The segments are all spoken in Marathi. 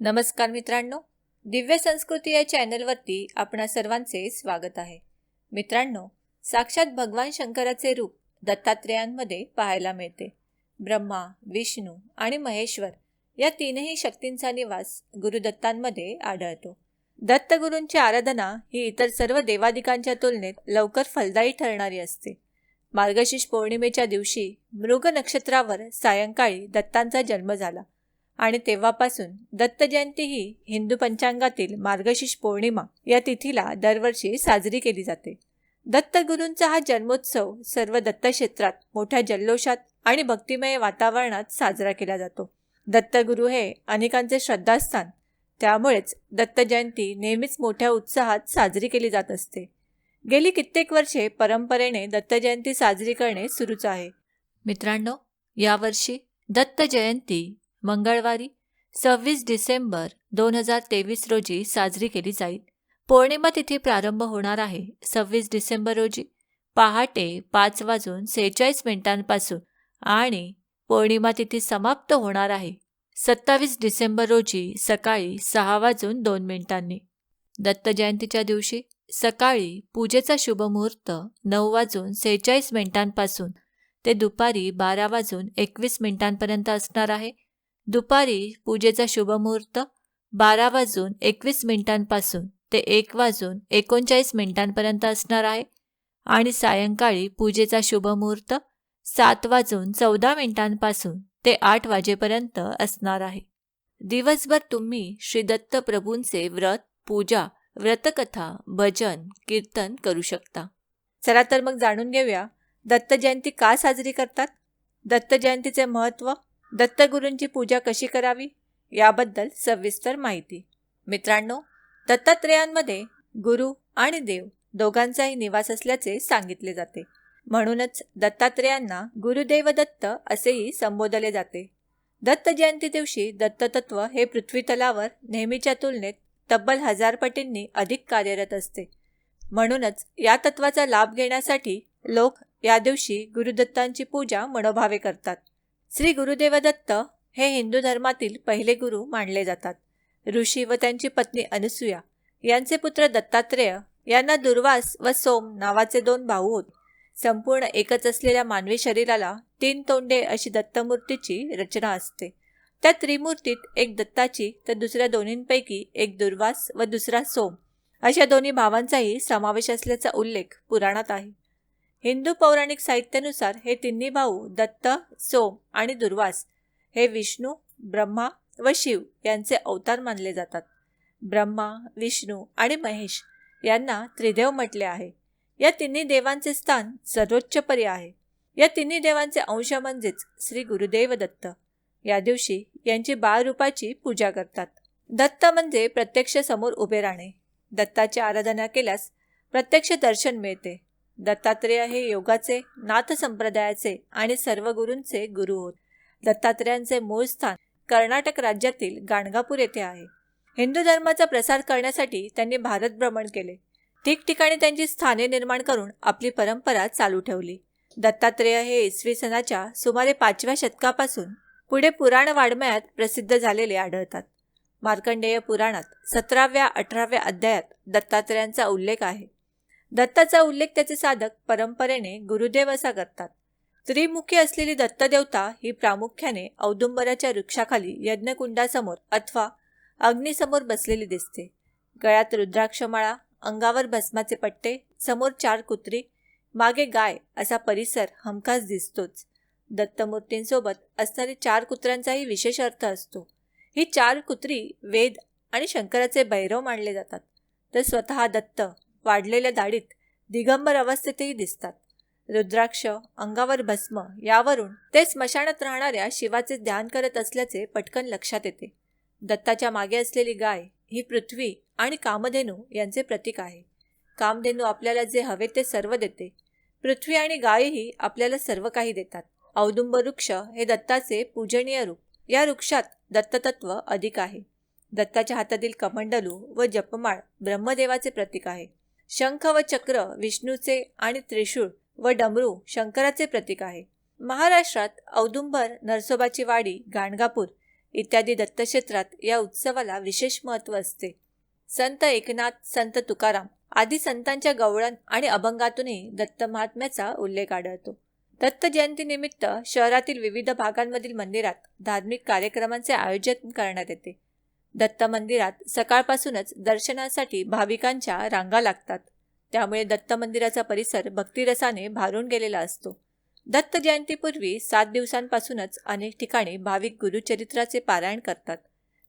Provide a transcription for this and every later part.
नमस्कार मित्रांनो दिव्य संस्कृती या चॅनलवरती आपणा सर्वांचे स्वागत आहे. मित्रांनो साक्षात भगवान शंकराचे रूप दत्तात्रेयांमध्ये पाहायला मिळते. ब्रह्मा विष्णू आणि महेश्वर या तीनही शक्तींचा निवास गुरुदत्तांमध्ये आढळतो. दत्तगुरूंची आराधना ही इतर सर्व देवादिकांच्या तुलनेत लवकर फलदायी ठरणारी असते. मार्गशीर्ष पौर्णिमेच्या दिवशी मृग नक्षत्रावर सायंकाळी दत्तांचा जन्म झाला. आणि तेव्हापासून दत्त जयंती ही हिंदू पंचांगातील मार्गशीर्ष पौर्णिमा या तिथीला दरवर्षी साजरी केली जाते. दत्तगुरूंचा हा जन्मोत्सव सर्व दत्तक्षेत्रात मोठ्या जल्लोषात आणि भक्तिमय वातावरणात साजरा केला जातो. दत्तगुरू हे अनेकांचे श्रद्धास्थान त्यामुळेच दत्त जयंती नेहमीच मोठ्या उत्साहात साजरी केली जात असते. गेली कित्येक वर्षे परंपरेने दत्त जयंती साजरी करणे सुरूच आहे. मित्रांनो यावर्षी दत्त जयंती मंगळवारी सव्वीस डिसेंबर दोन हजार तेवीस रोजी साजरी केली जाईल. पौर्णिमा तिथी प्रारंभ होणार आहे सव्वीस डिसेंबर रोजी. पहाटे पाच वाजून सेहेचाळीस मिनिटांपासून आणि पौर्णिमा तिथी समाप्त होणार आहे. सत्तावीस डिसेंबर रोजी सकाळी सहा वाजून दोन मिनिटांनी. दत्त जयंतीच्या दिवशी सकाळी पूजेचा शुभमुहूर्त नऊ वाजून सेहेचाळीस मिनिटांपासून ते दुपारी बारा वाजून एकवीस मिनिटांपर्यंत असणार आहे. दुपारी पूजेचा शुभमुहूर्त बारा वाजून एकवीस मिनिटांपासून ते एक वाजून एकोणचाळीस मिनिटांपर्यंत असणार आहे. आणि सायंकाळी पूजेचा शुभमुहूर्त सात वाजून चौदा मिनिटांपासून ते आठ वाजेपर्यंत असणार आहे. दिवसभर तुम्ही श्री दत्त प्रभूंचे व्रत पूजा व्रतकथा भजन कीर्तन करू शकता. चला तर मग जाणून घेऊया दत्त जयंती का साजरी करतात? दत्त जयंतीचे महत्त्व? दत्तगुरूंची पूजा कशी करावी? याबद्दल सविस्तर माहिती. मित्रांनो दत्तात्रेयांमध्ये गुरु आणि देव दोघांचाही निवास असल्याचे सांगितले जाते. म्हणूनच दत्तात्रेयांना गुरुदेव दत्त असेही संबोधले जाते. दत्त जयंती दिवशी दत्ततत्व हे पृथ्वीतलावर नेहमीच्या तुलनेत तब्बल हजार पटींनी अधिक कार्यरत असते. म्हणूनच या तत्वाचा लाभ घेण्यासाठी लोक या दिवशी गुरुदत्तांची पूजा मनोभावे करतात. श्री गुरुदेव दत्त हे हिंदू धर्मातील पहिले गुरु मानले जातात. ऋषी व त्यांची पत्नी अनुसूया यांचे पुत्र दत्तात्रेय यांना दुर्वास व सोम नावाचे दोन भाऊ होत. संपूर्ण एकच असलेल्या मानवी शरीराला तीन तोंडे अशी दत्तमूर्तीची रचना असते. त्या त्रिमूर्तीत एक दत्ताची तर दुसऱ्या दोन्हींपैकी एक दुर्वास व दुसरा सोम. अशा दोन्ही भावांचाही समावेश असल्याचा उल्लेख पुराणात आहे. हिंदू पौराणिक साहित्यानुसार हे तिन्ही भाऊ दत्त सोम आणि दुर्वास हे विष्णू ब्रह्मा व शिव यांचे अवतार मानले जातात. ब्रह्मा विष्णू आणि महेश यांना त्रिदेव म्हटले आहे. या तिन्ही देवांचे स्थान सर्वोच्चपरी आहे. या तिन्ही देवांचे अंश म्हणजेच श्री गुरुदेव दत्त. या दिवशी यांची बाळरूपाची पूजा करतात. दत्त म्हणजे प्रत्यक्ष समोर उभे राहणे. दत्ताची आराधना केल्यास प्रत्यक्ष दर्शन मिळते. दत्तात्रेय हे योगाचे नाथ संप्रदायाचे आणि सर्व गुरूंचे गुरु होत. दत्तात्रेयांचे मूळ स्थान कर्नाटक राज्यातील गाणगापूर येथे आहे. हिंदू धर्माचा प्रसार करण्यासाठी त्यांनी भारत भ्रमण केले. ठिकठिकाणी त्यांची स्थाने निर्माण करून आपली परंपरा चालू ठेवली. दत्तात्रेय हे इसवी सणाच्या सुमारे पाचव्या शतकापासून पुढे पुराण वाड्मयात प्रसिद्ध झालेले आढळतात. मार्कंडेय पुराणात सतराव्या अठराव्या अध्यायात दत्तात्रेयांचा उल्लेख आहे. दत्ताचा उल्लेख त्याचे साधक परंपरेने गुरुदेव असा करतात. त्रिमुखी असलेली दत्तदेवता ही प्रामुख्याने औदुंबराच्या वृक्षाखाली यज्ञकुंडासमोर अथवा अग्नीसमोर बसलेली दिसते. गळ्यात रुद्राक्षमाळा अंगावर भस्माचे पट्टे समोर चार कुत्री मागे गाय असा परिसर हमखास दिसतोच. दत्तमूर्तींसोबत असणारे चार कुत्र्यांचाही विशेष अर्थ असतो. ही चार कुत्री वेद आणि शंकराचे भैरव मानले जातात. तर स्वतः दत्त वाढलेल्या दाढीत दिगंबर अवस्थेतही दिसतात. रुद्राक्ष अंगावर भस्म यावरून ते स्मशानात राहणाऱ्या शिवाचे ध्यान करत असल्याचे पटकन लक्षात येते. दत्ताच्या मागे असलेली गाय ही पृथ्वी आणि कामधेनू यांचे प्रतीक आहे. कामधेनू आपल्याला जे हवे ते सर्व देते. पृथ्वी आणि गायही आपल्याला सर्व काही देतात. औदुंब वृक्ष हे दत्ताचे पूजनीय रूप. या वृक्षात दत्ततत्व अधिक आहे. दत्ताच्या हातातील कमंडलू व जपमाळ ब्रह्मदेवाचे प्रतीक आहे. शंख व चक्र विष्णूचे आणि त्रिशूळ व डमरू शंकराचे प्रतीक आहे. महाराष्ट्रात औदुंबर नरसोबाची वाडी गाणगापूर इत्यादी दत्तक्षेत्रात या उत्सवाला विशेष महत्त्व असते. संत एकनाथ संत तुकाराम आदी संतांच्या गवळण आणि अभंगातूनही दत्त महात्म्याचा उल्लेख आढळतो. दत्त जयंतीनिमित्त शहरातील विविध भागांमधील मंदिरात धार्मिक कार्यक्रमांचे आयोजन करण्यात येते. दत्त मंदिरात सकाळपासूनच दर्शनासाठी भाविकांच्या रांगा लागतात. त्यामुळे दत्त मंदिराचा परिसर भक्तिरसाने भारून गेलेला असतो. दत्त जयंतीपूर्वी सात दिवसांपासूनच अनेक ठिकाणी भाविक गुरुचरित्राचे पारायण करतात.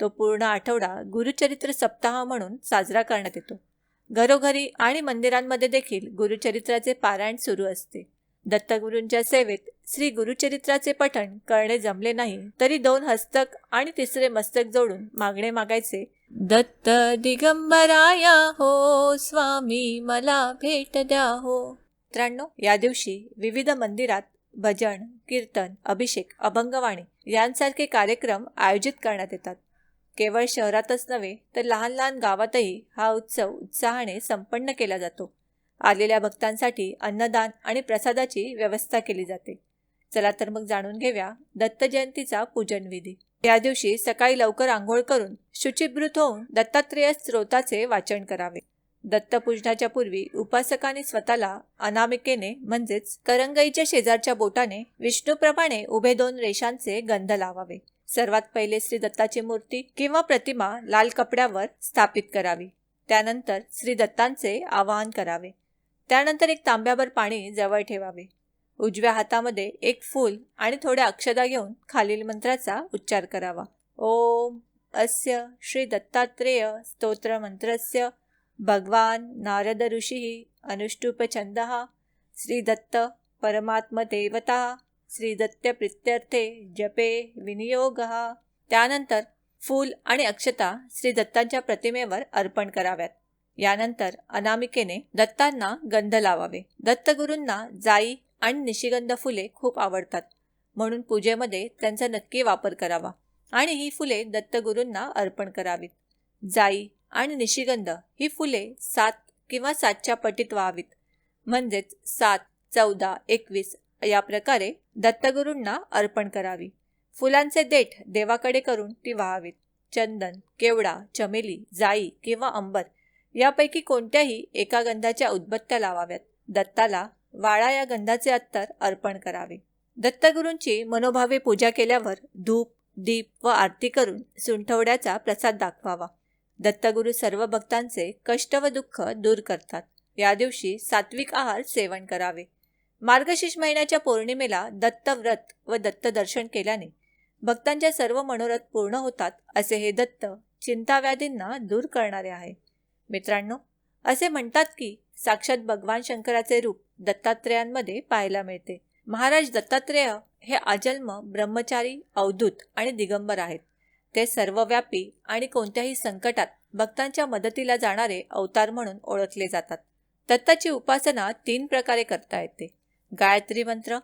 तो पूर्ण आठवडा गुरुचरित्र सप्ताह म्हणून साजरा करण्यात येतो. घरोघरी आणि मंदिरांमध्ये देखील गुरुचरित्राचे पारायण सुरू असते. दत्तगुरूंच्या सेवेत श्री गुरुचरित्राचे पठण करणे जमले नाही तरी दोन हस्तक आणि तिसरे मस्तक जोडून मागणे मागायचे. दत्त दिगंबराया हो स्वामी मला भेट द्या हो. मित्रांनो या दिवशी विविध मंदिरात भजन कीर्तन अभिषेक अभंगवाणी यांसारखे कार्यक्रम आयोजित करण्यात येतात. केवळ शहरातच नव्हे तर लहान लहान गावातही हा उत्सव उत्साहाने संपन्न केला जातो. आलेल्या भक्तांसाठी अन्नदान आणि प्रसादाची व्यवस्था केली जाते. चला तर मग जाणून घेऊया दत्त जयंतीचा पूजनविधी या दिवशी सकाळी लवकर आंघोळ करून शुचिभृत होऊन दत्तात्रेय स्रोताचे वाचन करावे. दत्तपूजनाच्या पूर्वी उपासकाने स्वतःला अनामिकेने म्हणजेच करंगईच्या शेजारच्या बोटाने विष्णूप्रमाणे उभे दोन रेषांचे गंध लावावे. सर्वात पहिले श्री दत्ताची मूर्ती किंवा प्रतिमा लाल कपड्यावर स्थापित करावी. त्यानंतर श्री दत्तांचे आवाहन करावे. त्यानंतर एक तांब्याभर पाणी जवळ ठेवावे. उजव्या हातामध्ये एक फूल आणि थोड्या अक्षदा घेऊन खालील मंत्राचा उच्चार करावा. ओम अस्य श्री दत्तात्रेय स्तोत्र मंत्रस्य. भगवान नारद ऋषी अनुष्टुप छंद. श्री दत्त परमात्मदेवता श्री दत्त प्रित्यर्थे जपे विनियोग. त्यानंतर फूल आणि अक्षता श्री दत्तांच्या प्रतिमेवर अर्पण कराव्यात. यानंतर अनामिकेने दत्तांना गंध लावावे. दत्तगुरूंना जाई आणि निशिगंध फुले खूप आवडतात. म्हणून पूजेमध्ये त्यांचा नक्की वापर करावा. आणि ही फुले दत्तगुरूंना अर्पण करावीत. जाई आणि निशिगंध ही फुले सात किंवा सातच्या पटीत व्हावीत. म्हणजेच सात चौदा एकवीस या प्रकारे दत्तगुरूंना अर्पण करावी. फुलांचे देठ देवाकडे करून ती व्हावीत. चंदन केवडा चमेली जाई किंवा अंबर यापैकी कोणत्याही एका गंधाच्या उद्बत्त्या लावाव्यात. दत्ताला वाळा या गंधाचे अत्तर अर्पण करावे. दत्तगुरूंची मनोभावे पूजा केल्यावर धूप दीप व आरती करून सुंठवड्याचा प्रसाद दाखवावा. दत्तगुरू सर्व भक्तांचे कष्ट व दुःख दूर करतात. या दिवशी सात्विक आहार सेवन करावे. मार्गशीर्ष महिन्याच्या पौर्णिमेला दत्तव्रत व दत्त दर्शन केल्याने भक्तांच्या सर्व मनोरथ पूर्ण होतात असे हे दत्त चिंताव्याधींना दूर करणारे आहे. मित्रांनो असे म्हणतात की साक्षात भगवान शंकराचे रूप दत्तात्रेयांमध्ये पाहायला मिळते. महाराज दत्तात्रेय हे अजन्म ब्रह्मचारी अवधूत आणि दिगंबर आहेत. ते सर्वव्यापी आणि कोणत्याही संकटात भक्तांच्या मदतीला जाणारे अवतार म्हणून ओळखले जातात. दत्ताची उपासना तीन प्रकारे करता येते. गायत्री मंत्र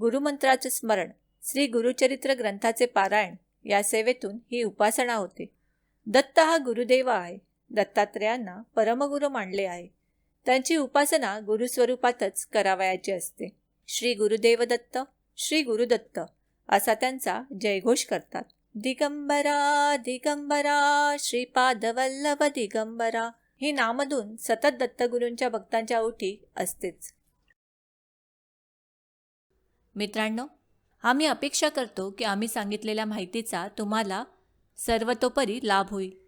गुरुमंत्राचे स्मरण श्री गुरुचरित्र ग्रंथाचे पारायण या सेवेतून ही उपासना होते. दत्त हा गुरुदेव आहे. दत्तात्रेयांना परमगुरु मानले आहे. त्यांची उपासना गुरुस्वरूपातच करावयाची असते. श्री गुरुदेव दत्त श्री गुरुदत्त असा त्यांचा जयघोष करतात. दिगंबरा दिगंबरा श्रीपादवल्लभ दिगंबरा ही नामधून सतत दत्तगुरूंच्या भक्तांच्या ओठी असतेच. मित्रांनो आम्ही अपेक्षा करतो की आम्ही सांगितलेल्या माहितीचा तुम्हाला सर्वतोपरी लाभ होईल.